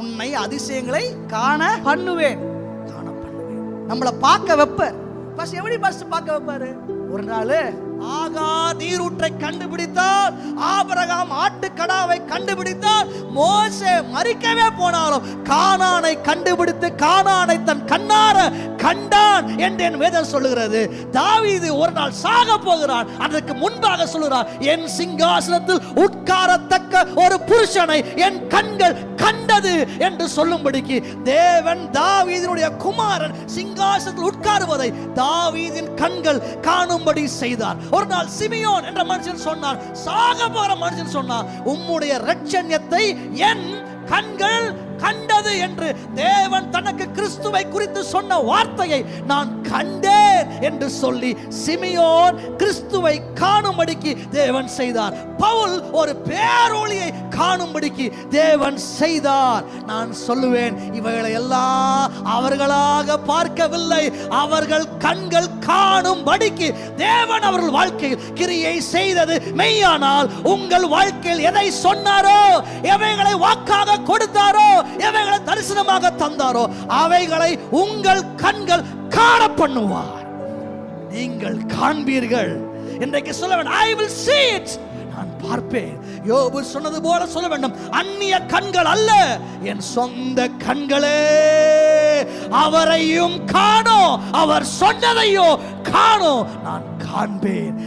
உன்னை அதிசயங்களை காண பண்ணுவேன். காண பண்ணுவேன் நம்மளை பார்க்க வைப்பார். பஸ் எப்படி பஸ் பார்க்க வைப்பாரு? ஒரு நாள் ஆகா நீரூற்றை கண்டுபிடித்தால் ஆபரகாம் ஆட்டுக்கடாவை கண்டுபிடித்தால் மோசே மறிக்கவே போனாலும் கானானை கண்டுபிடித்து கானானை தன் கண்ணா கண்டான் என்று என் வேதம் சொல்லுகிறது. தாவீது ஒரு நாள் சாக போகிறான். அதற்கு முன்பாக சொல்லுகிறார் என் சிங்காசனத்தில் உட்காரத்தக்க ஒரு புருஷனை என் கண்கள் கண்டது என்று சொல்லும்படிக்கு தேவன் தாவீதினுடைய குமாரன் சிங்காசனத்தில் உட்காருவதை தாவீதின் கண்கள் காணும்படி செய்தார். ஒரு நாள் சிமியோன் என்ற மனுஷன் சொன்னார் சாக போகிற மனுஷன் சொன்னார் உம்முடைய ரட்சண்யத்தை என் கண்கள் கண்டது என்று தேவன் தனக்கு கிறிஸ்துவை குறித்து சொன்ன வார்த்தையை நான் கண்டேன் என்று சொல்லி சிமியோன் கிறிஸ்துவை காணும்படிக்கு தேவன் செய்தார். பவுல் ஒரு பேரொளியை காணும்படிக்கு தேவன் செய்தார். நான் சொல்லுவேன் இவைகளை எல்லாம் அவர்களாக பார்க்கவில்லை. அவர்கள் கண்கள் காணும்படிக்கு தேவன் அவர்கள் வாழ்க்கையில் கிரியை செய்தது மெய்யானால் உங்கள் வாழ்க்கையில் எதை சொன்னாரோ எவைகளை வாக்காக கொடுத்தாரோ எவைகளை தரிசனமாக தந்தாரோ அவைகளை உங்கள் கண்கள் காண பண்ணுவார் நீங்கள் காண்பீர்கள். இன்றைக்கு சொல்ல வேண்டும் ஐ வில் see it. நான் பார்ப்பேன். யோபு சொன்னது போல சொல்ல வேண்டும் அந்நிய கண்கள் அல்ல என் சொந்த கண்களே. அவரையும் காணோம் அவர் சொன்னதையோ காணோம். நான் காண்பேன்